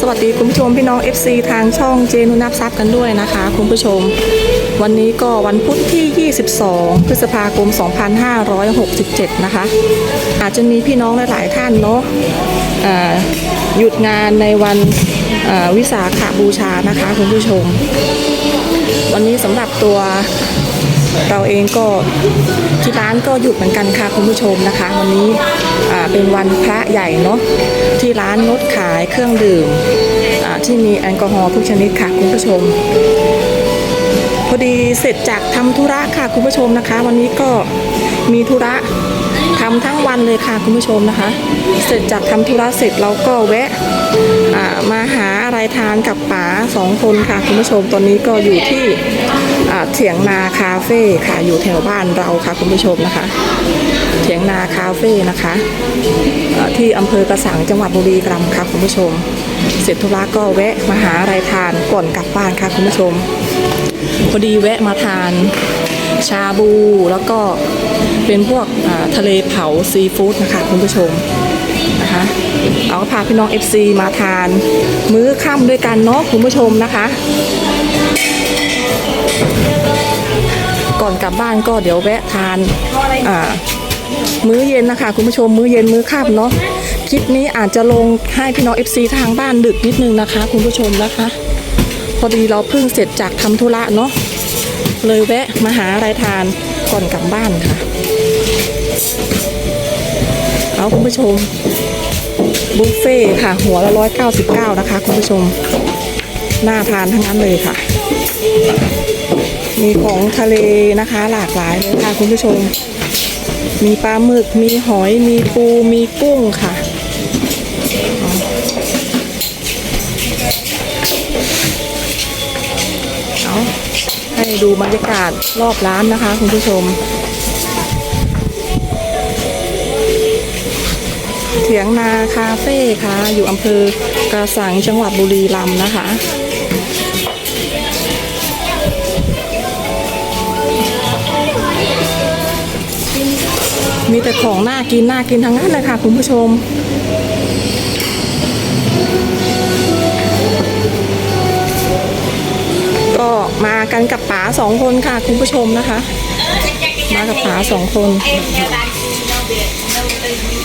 สวัสดีคุณผู้ชมพี่น้อง FC ทางช่องเจนุนับซับกันด้วยนะคะ คุณผู้ชม วันนี้ก็วันพุธที่ 22 พฤษภาคม 2567 นะคะ อาจจะมีพี่น้องหลายๆท่านเนาะหยุดงานในวันวิสาขบูชานะคะคุณผู้ชม วันนี้สำหรับตัวเราเองก็ที่ร้านก็หยุดเหมือนกันค่ะคุณผู้ชมนะคะ วันนี้ เป็นวันพระใหญ่เนาะที่ร้านงดขายเครื่องดื่มที่มีแอลกอฮอล์ทุกชนิดค่ะคุณผู้ชม พอดีเสร็จจากทำธุระค่ะคุณผู้ชมนะคะ วันนี้ก็มีธุระทำทั้งวันเลยค่ะคุณผู้ชมนะคะ เสร็จจากทำธุระเสร็จเราก็แวะมาหาอะไรทานกับป๋าสองคนค่ะคุณผู้ชมตอนนี้ก็อยู่ที่ เถียงนาคาเฟ่ค่ะ อยู่แถวบ้านเราค่ะคุณผู้ชมนะคะ เถียงนาคาเฟ่นะคะ ที่อำเภอกระสังจังหวัดบุรีรัมย์ค่ะคุณผู้ชม เสร็จธุระก็แวะมาหาอะไรทานก่อนกลับบ้านค่ะคุณผู้ชม พอดีแวะมาทานชาบูแล้วก็เป็นพวกทะเลเผาซีฟู้ดนะคะคุณผู้ชมนะคะเอาพาพี่น้อง FC มาทาน มื้อค่ำด้วยกันเนาะคุณผู้ชมนะคะ ก่อนกลับบ้านก็เดี๋ยวแวะทานอ่ามื้อเย็นนะคะคุณผู้ชมมื้อเย็นมื้อค่ำเนาะคลิปนี้อาจจะลงให้พี่น้อง FC ทางบ้านดึกนิดนึงนะคะ คุณผู้ชมนะคะ พอดีเราเพิ่งเสร็จจากทำธุระเนาะเลยแวะมาหาอะไรทานก่อนกลับบ้านค่ะ เอาคุณผู้ชมบุฟเฟ่ค่ะ หัวละร้อยเก้าสิบเก้านะคะ คุณผู้ชมน่าทานทั้งนั้นเลยค่ะ มีของทะเลนะคะหลากหลายเลยค่ะคุณผู้ชม มีปลาหมึก มีหอย มีปู มีกุ้งค่ะ เอาให้ดูบรรยากาศรอบร้านนะคะคุณผู้ชม เถียงนาคาเฟ่ค่ะ อยู่อำเภอกระสังจังหวัดบุรีรัมย์นะคะ มีแต่ของน่ากินน่ากินทั้งนั้นเลยค่ะ คุณผู้ชม ก็มากันกับป๋าสองคนค่ะ คุณผู้ชมนะคะ มากับป๋าสองคน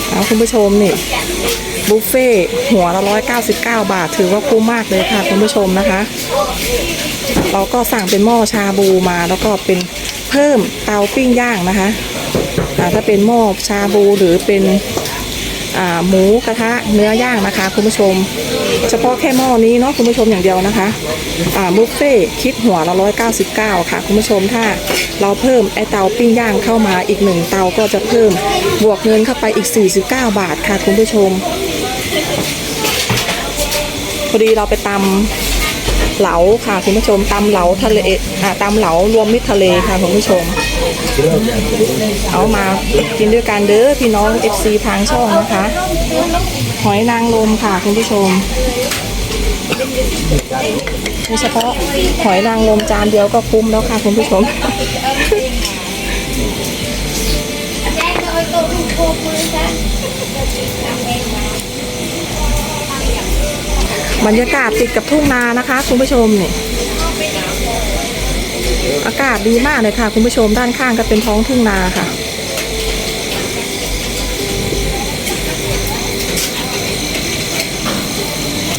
เอาคุณผู้ชมนี่บุฟเฟ่หัวละร้อยเก้าสิบเก้าบาท ถือว่าคุ้มมากเลยค่ะ คุณผู้ชมนะคะ เราก็สั่งเป็นหม้อชาบูมาแล้วก็เป็นเพิ่มเตาปิ้งย่างนะคะ ถ้าเป็นหม้อชาบูหรือเป็นหมูกระทะเนื้อย่างนะคะ คุณผู้ชม เฉพาะแค่หม้อนี้เนาะคุณผู้ชมอย่างเดียวนะคะบุฟเฟ่คิดหัวละร้อยเก้าสิบเก้าค่ะ คุณผู้ชมถ้าเราเพิ่มไอเตาปิ้งย่างเข้ามาอีกหนึ่งเตาก็จะเพิ่มบวกเงินเข้าไปอีก49บาทค่ะ คุณผู้ชมพอดีเราไปตำ เหลาค่ะคุณผู้ชมตำเหลาทะเลอ่าตำเหลารวมมิตรทะเลค่ะคุณผู้ชม เอามากินด้วยกันเด้อพี่น้อง FC ทางช่องนะคะ หอยนางรมค่ะคุณผู้ชมโดยเฉพาะหอยนางรมจานเดียวก็คุ้มแล้วค่ะคุณผู้ชม บรรยากาศติดกับทุ่งนานะคะ คุณผู้ชมเนี่ยอากาศดีมากเลยค่ะ คุณผู้ชมด้านข้างก็เป็นท้องทุ่งนาค่ะ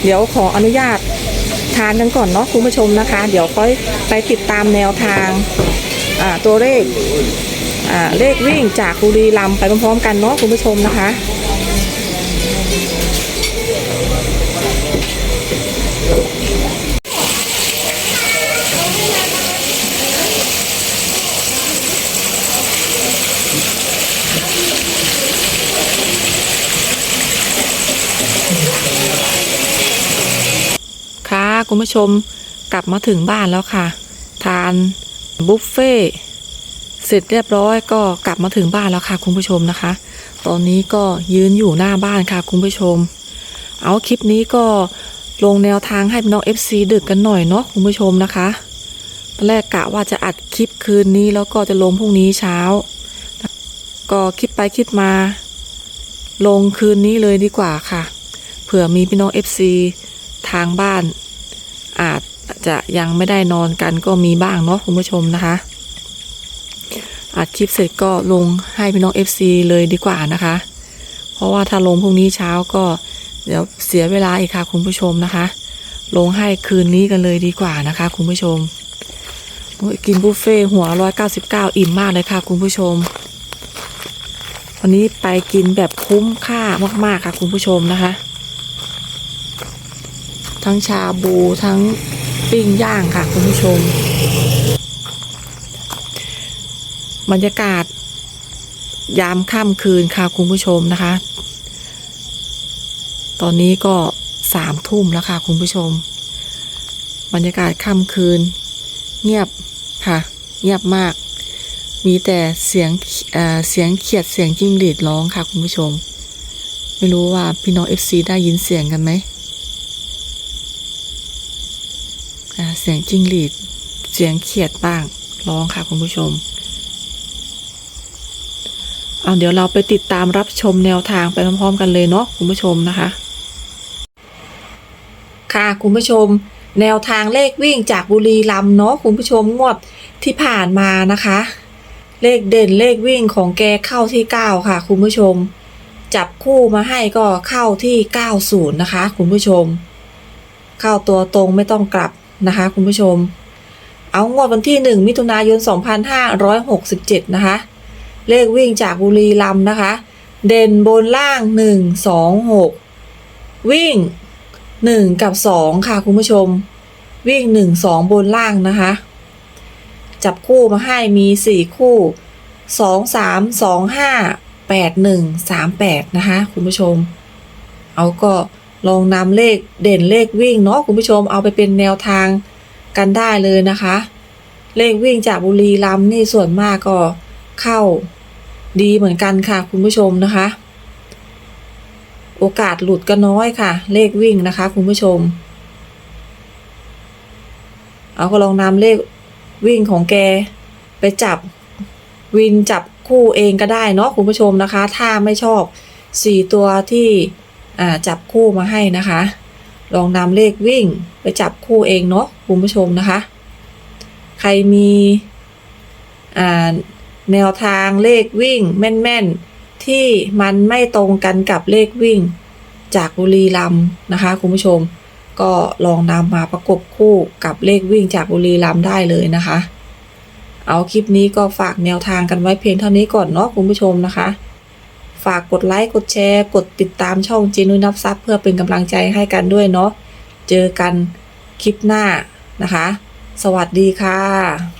เดี๋ยวขออนุญาตทานกันก่อนเนาะคุณผู้ชมนะคะ เดี๋ยวค่อยไปติดตามแนวทางตัวเลขเลขวิ่งจากบุรีรัมย์ไปพร้อมๆกันเนาะคุณผู้ชมนะคะ คุณผู้ชมกลับมาถึงบ้านแล้วค่ะ ทานบุฟเฟ่เสร็จเรียบร้อยก็กลับมาถึงบ้านแล้วค่ะ คุณผู้ชมนะคะ ตอนนี้ก็ยืนอยู่หน้าบ้านค่ะ คุณผู้ชม เอาคลิปนี้ก็ลงแนวทางให้พี่น้อง FC ดึกกันหน่อยเนาะคุณผู้ชมนะคะตอนแรกกะว่าจะอัดคลิปคืนนี้แล้วก็จะลงพรุ่งนี้เช้า ก็คิดไปคิดมา ลงคืนนี้เลยดีกว่าค่ะ เผื่อมีพี่น้อง FC ทางบ้าน อาจจะยังไม่ได้นอนกันก็มีบ้างเนาะคุณผู้ชมนะคะอัดคลิปเสร็จก็ลงให้พี่น้อง FC เลยดีกว่านะคะ เพราะว่าถ้าลงพรุ่งนี้เช้าก็เดี๋ยวเสียเวลาอีกค่ะคุณผู้ชมนะคะ ลงให้คืนนี้กันเลยดีกว่านะคะ คุณผู้ชม กินบุฟเฟ่หัว199อิ่มมากเลยค่ะ คุณผู้ชม วันนี้ไปกินแบบคุ้มค่ามากๆค่ะคุณผู้ชมนะคะ ทั้งชาบูทั้งปิ้งย่างค่ะคุณผู้ชม บรรยากาศ ยามค่ำคืนค่ะคุณผู้ชมนะคะ ตอนนี้ก็สามทุ่มแล้วค่ะคุณผู้ชม บรรยากาศค่ำคืน เงียบค่ะ เงียบมาก มีแต่เสียงเเสียงเขียดเสียงจิ้งหรีดร้องค่ะคุณผู้ชม ไม่รู้ว่าพี่น้องเอฟซีได้ยินเสียงกันไหมอ่า เสียงจิ้งหรีด เสียงเขียดบ้างร้องค่ะคุณผู้ชม เอาเดี๋ยวเราไปติดตามรับชมแนวทางไปพร้อมๆ กันเลยเนาะคุณผู้ชมนะคะ ค่ะคุณผู้ชม แนวทางเลขวิ่งจากบุรีรัมย์เนาะคุณผู้ชมงวดที่ผ่านมานะคะ เลขเด่นเลขวิ่งของแกเข้าที่ 9 ค่ะ คุณผู้ชม จับคู่มาให้ก็เข้าที่ 90 นะคะ คุณผู้ชม เข้าตัวตรงไม่ต้องกลับ นะคะ คุณผู้ชม เอางวดวันที่ 1 มิถุนายน 2567 นะคะ เลขวิ่งจากบุรีรัมย์นะคะ เด่นบนล่าง 1 2 6 วิ่ง 1 กับ 2 ค่ะ คุณผู้ชม วิ่ง 1 2 บนล่างนะคะ จับคู่มาให้มี 4 คู่ 2 3 2 5 8 1 3 8 นะคะ คุณผู้ชม เอาก็ ลองนำเลขเด่นเลขวิ่งเนาะคุณผู้ชมเอาไปเป็นแนวทางกันได้เลยนะคะ เลขวิ่งจากบุรีรัมย์นี่ส่วนมากก็เข้าดีเหมือนกันค่ะ คุณผู้ชมนะคะ โอกาสหลุดก็น้อยค่ะ เลขวิ่งนะคะ คุณผู้ชม เอาก็ลองนำเลขวิ่งของแกไปจับวินจับคู่เองก็ได้เนาะคุณผู้ชมนะคะ ถ้าไม่ชอบสี่ตัวที่ จับคู่มาให้นะคะ ลองนำเลขวิ่งไปจับคู่เองเนาะคุณผู้ชมนะคะ ใครมีแนวทางเลขวิ่งแม่นๆ ที่มันไม่ตรงกันกับเลขวิ่ง จากบุรีรัมย์นะคะคุณผู้ชม ก็ลองนำมาประกบคู่กับเลขวิ่งจากบุรีรัมย์ได้เลยนะคะ เอาคลิปนี้ก็ฝากแนวทางกันไว้เพียงเท่านี้ก่อนเนาะคุณผู้ชมนะคะ ฝากกดไลค์กดแชร์ กดติดตามช่องจีนุ้ยนับซับเพื่อเป็นกำลังใจให้กันด้วยเนาะเจอกันคลิปหน้านะคะ สวัสดีค่ะ